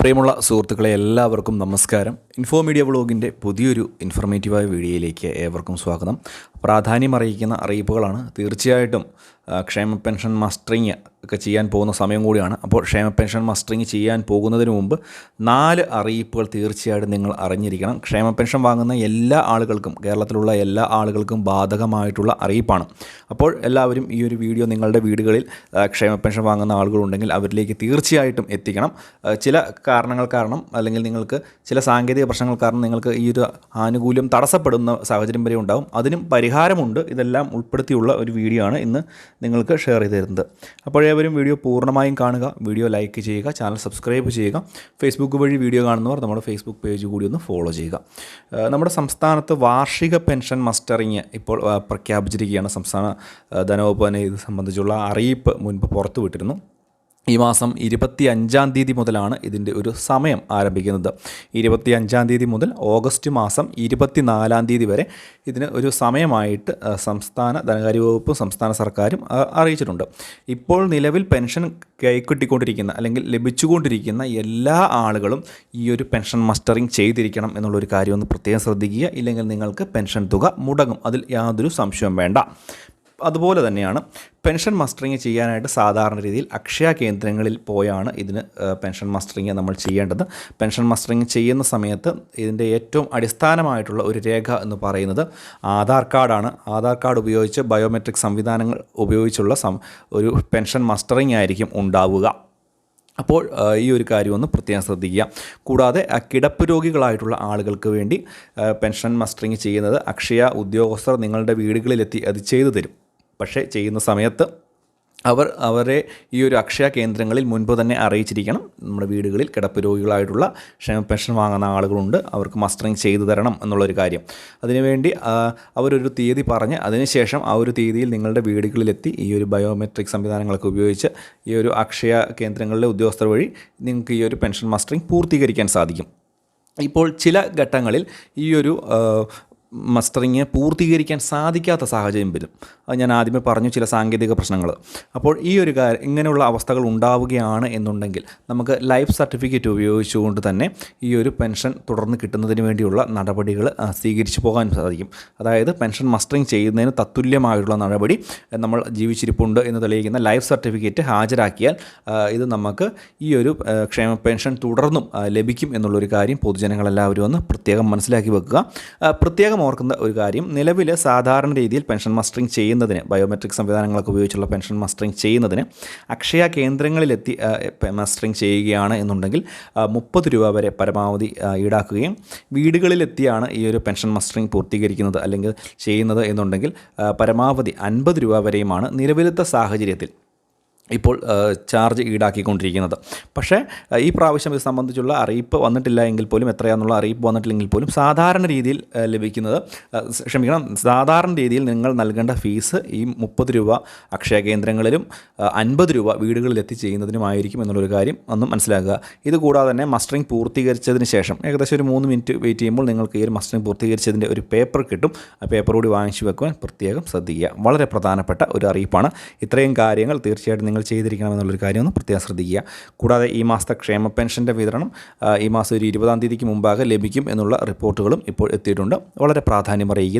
പ്രിയമുള്ള സുഹൃത്തുക്കളെ എല്ലാവർക്കും നമസ്കാരം. ഇൻഫോ മീഡിയ വ്ളോഗിന്റെ പുതിയൊരു ഇൻഫർമേറ്റീവായ വീഡിയോയിലേക്ക് ഏവർക്കും സ്വാഗതം. പ്രാധാന്യം അറിയിക്കുന്ന അറിയിപ്പുകളാണ്. തീർച്ചയായിട്ടും ക്ഷേമ പെൻഷൻ മസ്റ്ററിങ് ഒക്കെ ചെയ്യാൻ പോകുന്ന സമയം കൂടിയാണ്. അപ്പോൾ ക്ഷേമ പെൻഷൻ മസ്റ്ററിങ് ചെയ്യാൻ പോകുന്നതിന് മുമ്പ് നാല് അറിയിപ്പുകൾ തീർച്ചയായിട്ടും നിങ്ങൾ അറിഞ്ഞിരിക്കണം. ക്ഷേമ പെൻഷൻ വാങ്ങുന്ന എല്ലാ ആളുകൾക്കും കേരളത്തിലുള്ള എല്ലാ ആളുകൾക്കും ബാധകമായിട്ടുള്ള അറിയിപ്പാണ്. അപ്പോൾ എല്ലാവരും ഈ ഒരു വീഡിയോ നിങ്ങളുടെ വീടുകളിൽ ക്ഷേമ പെൻഷൻ വാങ്ങുന്ന ആളുകളുണ്ടെങ്കിൽ അവരിലേക്ക് തീർച്ചയായിട്ടും എത്തിക്കണം. ചില കാരണങ്ങൾ കാരണം അല്ലെങ്കിൽ നിങ്ങൾക്ക് ചില സാങ്കേതിക പ്രശ്നങ്ങൾ കാരണം നിങ്ങൾക്ക് ഈ ഒരു ആനുകൂല്യം തടസ്സപ്പെടുന്ന സാഹചര്യം വരെ ഉണ്ടാകും അതിനും പരിഹാരമുണ്ട്. ഇതെല്ലാം ഉൾപ്പെടുത്തിയുള്ള ഒരു വീഡിയോ ആണ് ഇന്ന് നിങ്ങൾക്ക് ഷെയർ ചെയ്ത് തരുന്നത് അപ്പോഴേവരും വീഡിയോ പൂർണമായും കാണുക. വീഡിയോ ലൈക്ക് ചെയ്യുക ചാനൽ സബ്സ്ക്രൈബ് ചെയ്യുക. ഫേസ്ബുക്ക് വഴി വീഡിയോ കാണുന്നവർ നമ്മുടെ ഫേസ്ബുക്ക് പേജ് കൂടി ഒന്ന് ഫോളോ ചെയ്യുക. നമ്മുടെ സംസ്ഥാനത്ത് വാർഷിക പെൻഷൻ മസ്റ്ററിങ് ഇപ്പോൾ പ്രഖ്യാപിച്ചിരിക്കുകയാണ്. സംസ്ഥാന ധനവകുപ്പ് തന്നെ ഇത് സംബന്ധിച്ചുള്ള അറിയിപ്പ് മുൻപ് പുറത്തുവിട്ടിരുന്നു. ഈ മാസം ഇരുപത്തി അഞ്ചാം തീയതി മുതലാണ് ഇതിന്റെ ഒരു സമയം ആരംഭിക്കുന്നത്. ഇരുപത്തി അഞ്ചാം തീയതി മുതൽ ഓഗസ്റ്റ് മാസം ഇരുപത്തി നാലാം തീയതി വരെ ഇതിന് ഒരു സമയമായിട്ട് സംസ്ഥാന ധനകാര്യ വകുപ്പും സംസ്ഥാന സർക്കാരും അറിയിച്ചിട്ടുണ്ട്. ഇപ്പോൾ നിലവിൽ പെൻഷൻ കൈക്കിട്ടിക്കൊണ്ടിരിക്കുന്ന അല്ലെങ്കിൽ ലഭിച്ചുകൊണ്ടിരിക്കുന്ന എല്ലാ ആളുകളും ഈ ഒരു പെൻഷൻ മസ്റ്ററിങ് ചെയ്തിരിക്കണം എന്നുള്ളൊരു കാര്യം ഒന്ന് പ്രത്യേകം ശ്രദ്ധിക്കുക. ഇല്ലെങ്കിൽ നിങ്ങൾക്ക് പെൻഷൻ തുക മുടങ്ങും. അതിൽ യാതൊരു സംശയവും വേണ്ട. അതുപോലെ തന്നെയാണ് പെൻഷൻ മസ്റ്ററിങ് ചെയ്യാനായിട്ട് സാധാരണ രീതിയിൽ അക്ഷയ കേന്ദ്രങ്ങളിൽ പോയാണ് ഇതിന് പെൻഷൻ മസ്റ്ററിങ് നമ്മൾ ചെയ്യേണ്ടത്. പെൻഷൻ മസ്റ്ററിങ് ചെയ്യുന്ന സമയത്ത് ഇതിന്റെ ഏറ്റവും അടിസ്ഥാനമായിട്ടുള്ള ഒരു രേഖ എന്ന് പറയുന്നത് ആധാർ കാർഡാണ്. ആധാർ കാർഡ് ഉപയോഗിച്ച് ബയോമെട്രിക് സംവിധാനങ്ങൾ ഉപയോഗിച്ചുള്ള ഒരു പെൻഷൻ മസ്റ്ററിങ് ആയിരിക്കും ഉണ്ടാവുക. അപ്പോൾ ഈ ഒരു കാര്യം ഒന്ന് പ്രത്യേകം ശ്രദ്ധിക്കുക. കൂടാതെ കിടപ്പ് രോഗികളായിട്ടുള്ള ആളുകൾക്ക് വേണ്ടി പെൻഷൻ മസ്റ്ററിങ് ചെയ്യുന്നത് അക്ഷയ ഉദ്യോഗസ്ഥർ നിങ്ങളുടെ വീടുകളിലെത്തി അത് ചെയ്തു തരും. പക്ഷേ ചെയ്യുന്ന സമയത്ത് അവർ അവരെ ഈ ഒരു അക്ഷയ കേന്ദ്രങ്ങളിൽ മുൻപ് തന്നെ അറിയിച്ചിരിക്കണം. നമ്മുടെ വീടുകളിൽ കിടപ്പ് രോഗികളായിട്ടുള്ള ക്ഷേമ പെൻഷൻ വാങ്ങുന്ന ആളുകളുണ്ട്. അവർക്ക് മസ്റ്ററിങ് ചെയ്തു തരണം എന്നുള്ളൊരു കാര്യം. അതിനുവേണ്ടി അവരൊരു തീയതി പറഞ്ഞ് അതിനുശേഷം ആ ഒരു തീയതിയിൽ നിങ്ങളുടെ വീടുകളിലെത്തി ഈ ഒരു ബയോമെട്രിക് സംവിധാനങ്ങളൊക്കെ ഉപയോഗിച്ച് ഈ ഒരു അക്ഷയ കേന്ദ്രങ്ങളിലെ ഉദ്യോഗസ്ഥർ വഴി നിങ്ങൾക്ക് ഈ ഒരു പെൻഷൻ മസ്റ്ററിങ് പൂർത്തീകരിക്കാൻ സാധിക്കും. ഇപ്പോൾ ചില ഘട്ടങ്ങളിൽ ഈ ഒരു മസ്റ്ററിങ് പൂർത്തീകരിക്കാൻ സാധിക്കാത്ത സാഹചര്യം വരും. അത് ഞാൻ ആദ്യമേ പറഞ്ഞു ചില സാങ്കേതിക പ്രശ്നങ്ങൾ. അപ്പോൾ ഈ ഒരു കാര്യം ഇങ്ങനെയുള്ള അവസ്ഥകൾ ഉണ്ടാവുകയാണ് എന്നുണ്ടെങ്കിൽ നമുക്ക് ലൈഫ് സർട്ടിഫിക്കറ്റ് ഉപയോഗിച്ചുകൊണ്ട് തന്നെ ഈ ഒരു പെൻഷൻ തുടർന്ന് കിട്ടുന്നതിന് വേണ്ടിയുള്ള നടപടികൾ സ്വീകരിച്ചു പോകാൻ സാധിക്കും. അതായത് പെൻഷൻ മസ്റ്ററിങ് ചെയ്യുന്നതിന് തത്തുല്യമായിട്ടുള്ള നടപടി നമ്മൾ ജീവിച്ചിരിപ്പുണ്ട് എന്ന് തെളിയിക്കുന്ന ലൈഫ് സർട്ടിഫിക്കറ്റ് ഹാജരാക്കിയാൽ ഇത് നമുക്ക് ഈ ഒരു ക്ഷേമ പെൻഷൻ തുടർന്നും ലഭിക്കും എന്നുള്ളൊരു കാര്യം പൊതുജനങ്ങളെല്ലാവരും ഒന്ന് പ്രത്യേകം മനസ്സിലാക്കി വെക്കുക. ആ, പ്രത്യേകം ഓർക്കുന്ന ഒരു കാര്യം നിലവിൽ സാധാരണ രീതിയിൽ പെൻഷൻ മസ്റ്ററിങ് ചെയ്യുന്നതിന് ബയോമെട്രിക് സംവിധാനങ്ങളൊക്കെ ഉപയോഗിച്ചുള്ള പെൻഷൻ മസ്റ്ററിങ് ചെയ്യുന്നതിന് അക്ഷയ കേന്ദ്രങ്ങളിലെത്തി മസ്റ്ററിംഗ് ചെയ്യുകയാണ് എന്നുണ്ടെങ്കിൽ മുപ്പത് രൂപ വരെ പരമാവധി ഈടാക്കുകയും വീടുകളിലെത്തിയാണ് ഈ ഒരു പെൻഷൻ മസ്റ്ററിങ് പൂർത്തീകരിക്കുന്നത് അല്ലെങ്കിൽ ചെയ്യുന്നത് എന്നുണ്ടെങ്കിൽ പരമാവധി അൻപത് രൂപ വരെയുമാണ് നിലവിലത്തെ സാഹചര്യത്തിൽ. ഇപ്പോൾ ചാർജ് ഈടാക്കിക്കൊണ്ടിരിക്കുന്നത്. പക്ഷേ ഈ പ്രാവശ്യം ഇത് സംബന്ധിച്ചുള്ള അറിയിപ്പ് വന്നിട്ടില്ല എങ്കിൽ പോലും എത്രയാണെന്നുള്ള അറിയിപ്പ് വന്നിട്ടില്ലെങ്കിൽ പോലും സാധാരണ രീതിയിൽ ലഭിക്കുന്നത് ക്ഷമിക്കണം സാധാരണ രീതിയിൽ നിങ്ങൾ നൽകേണ്ട ഫീസ് ഈ മുപ്പത് രൂപ അക്ഷയ കേന്ദ്രങ്ങളിലും അൻപത് രൂപ വീടുകളിൽ എത്തി ചെയ്യുന്നതിനുമായിരിക്കും എന്നുള്ളൊരു കാര്യം ഒന്ന് മനസ്സിലാക്കുക. ഇതുകൂടാതെ തന്നെ മസ്റ്ററിങ് പൂർത്തീകരിച്ചതിന് ശേഷം ഏകദേശം ഒരു മൂന്ന് മിനിറ്റ് വെയിറ്റ് ചെയ്യുമ്പോൾ നിങ്ങൾക്ക് ഈ ഒരു മസ്റ്ററിങ് പൂർത്തീകരിച്ചതിന്റെ ഒരു പേപ്പർ കിട്ടും. ആ പേപ്പർ കൂടി വാങ്ങിച്ചു വെക്കുവാൻ പ്രത്യേകം ശ്രദ്ധിക്കുക. വളരെ പ്രധാനപ്പെട്ട ഒരു അറിയിപ്പാണ്. ഇത്രയും കാര്യങ്ങൾ തീർച്ചയായിട്ടും നിങ്ങൾ ചെയ്തിരിക്കണമെന്നുള്ളൊരു കാര്യം ഒന്ന് പ്രത്യേകം ശ്രദ്ധിക്കുക. കൂടാതെ ഈ മാസത്തെ ക്ഷേമ പെൻഷന്റെ വിതരണം ഈ മാസം ഒരു ഇരുപതാം തീയതിക്ക് മുമ്പാകെ ലഭിക്കും എന്നുള്ള റിപ്പോർട്ടുകളും ഇപ്പോൾ എത്തിയിട്ടുണ്ട്. വളരെ പ്രാധാന്യം അറിയിക്കുന്നു